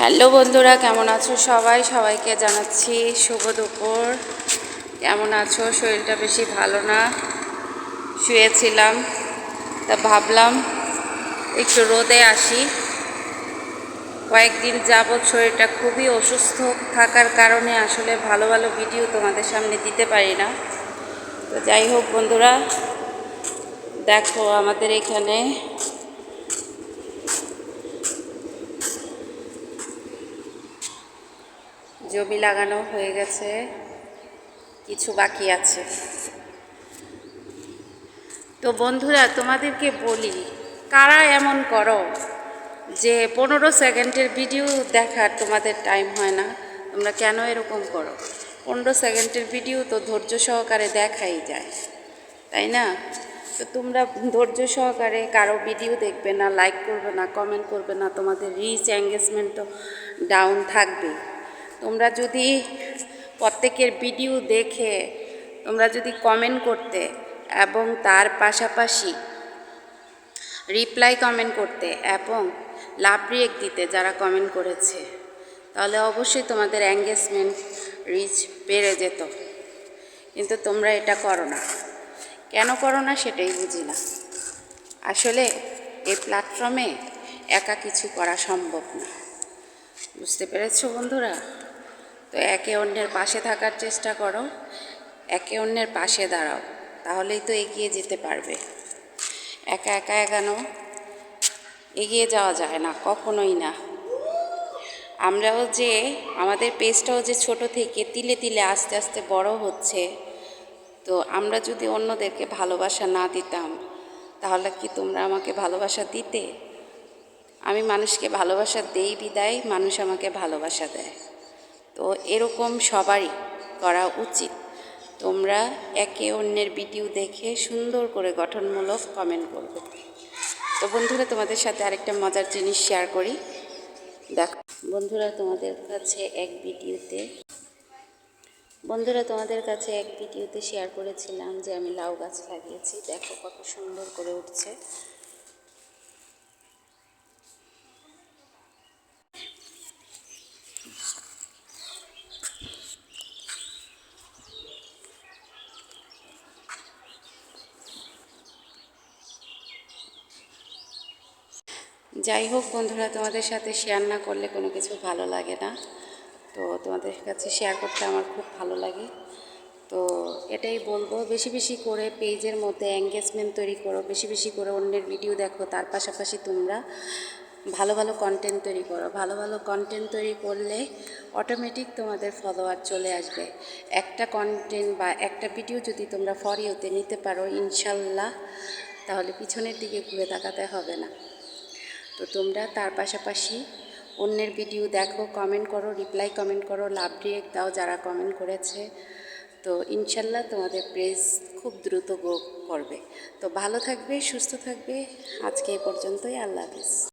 Hello বন্ধুরা, কেমন আছো সবাই? সবাইকে জানাচ্ছি শুভ দুপুর। কেমন আছো? শরীরটা বেশি ভালো না? শুয়েছিলাম, তা ভাবলাম একটু রোদে আসি। কয়েকদিন যাবৎ শরীরটা খুবই অসুস্থ থাকার কারণে আসলে ভালো ভালো ভিডিও তোমাদের সামনে দিতে পারি না। তো যাই হোক বন্ধুরা, দেখো আমাদের এখানে জমি লাগানো হয়ে গেছে। কিছু বাকি আছে। তো বন্ধুরা, তোমাদেরকে বলি, কারা এমন করো যে পনেরো সেকেন্ডের ভিডিও দেখার তোমাদের টাইম হয় না? তোমরা কেন এরকম করো? পনেরো সেকেন্ডের ভিডিও তো ধৈর্য সহকারে দেখাই যায়, তাই না? তো তোমরা ধৈর্য সহকারে কারও ভিডিও দেখবে না লাইক করবে না কমেন্ট করবে না, তোমাদের রিচ এঙ্গেজমেন্ট তো ডাউন থাকবে তোমরা যদি প্রত্যেকের ভিডিও দেখে, তোমরা যদি কমেন্ট করতে এবং তার পাশাপাশি রিপ্লাই কমেন্ট করতে এবং লাভ রিয়েক্ট দিতে যারা কমেন্ট করেছে, তাহলে অবশ্যই তোমাদের এঙ্গেজমেন্ট রিচ বেড়ে যেত। কিন্তু তোমরা এটা করো না। কেন করো না সেটাই বুঝি না। আসলে এই প্ল্যাটফর্মে একা কিছু করা সম্ভব না। বুঝতে পেরেছ বন্ধুরা? তো একে অন্যের পাশে থাকার চেষ্টা করো। একে অন্যের পাশে দাঁড়াও, তাহলেই তো এগিয়ে যেতে পারবে। একা একা এগানো এগিয়ে যাওয়া যায় না, কখনোই না। আমরাও যে, আমাদের পেজটাও যে ছোট থেকে তিলে তিলে আস্তে আস্তে বড় হচ্ছে, তো আমরা যদি অন্যদেরকে ভালোবাসা না দিতাম, তাহলে কি তোমরা আমাকে ভালোবাসা দিতে? আমি মানুষকে ভালোবাসা দেই বিদায়, মানুষ আমাকে ভালোবাসা দেয়। তো এরকম সবারই করা উচিত। তোমরা একে অন্যের ভিডিও দেখে সুন্দর করে গঠনমূলক কমেন্ট করবে। তো বন্ধুরা, তোমাদের সাথে আরেকটা মজার জিনিস শেয়ার করি। দেখো, বন্ধুরা, তোমাদের কাছে এক ভিডিওতে বন্ধুরা, তোমাদের কাছে এক ভিডিওতে শেয়ার করেছিলাম যে আমি লাউ গাছ লাগিয়েছি। দেখো কত সুন্দর করে উঠছে। যাই হোক বন্ধুরা, তোমাদের সাথে শেয়ার না করলে কোনো কিছু ভালো লাগে না। তো তোমাদের কাছে শেয়ার করতে আমার খুব ভালো লাগে। তো এটাই বলব, বেশি বেশি করে পেজের মধ্যে এঙ্গেজমেন্ট তৈরি করো, বেশি বেশি করে অন্যের ভিডিও দেখো, তার পাশাপাশি তোমরা ভালো ভালো কন্টেন্ট তৈরি করো। ভালো ভালো কন্টেন্ট তৈরি করলে অটোমেটিক তোমাদের ফলোয়ার চলে আসবে। একটা কন্টেন্ট বা একটা ভিডিও যদি তোমরা ফরিওতে নিতে পারো, ইনশাল্লাহ, তাহলে পিছনের দিকে ঘুরে তাকাতে হবে না। তো তোমরা তার পাশাপাশি অন্যের ভিডিও দেখো কমেন্ট করো রিপ্লাই কমেন্ট করো, লাভ রিয়েক্ট দাও যারা কমেন্ট করেছে। তো ইনশাল্লাহ তোমাদের প্রেস খুব দ্রুত গ্রো করবে। তো ভালো থাকবে, সুস্থ থাকবে। আজকে এ পর্যন্তই, আল্লাহ হাফিজ।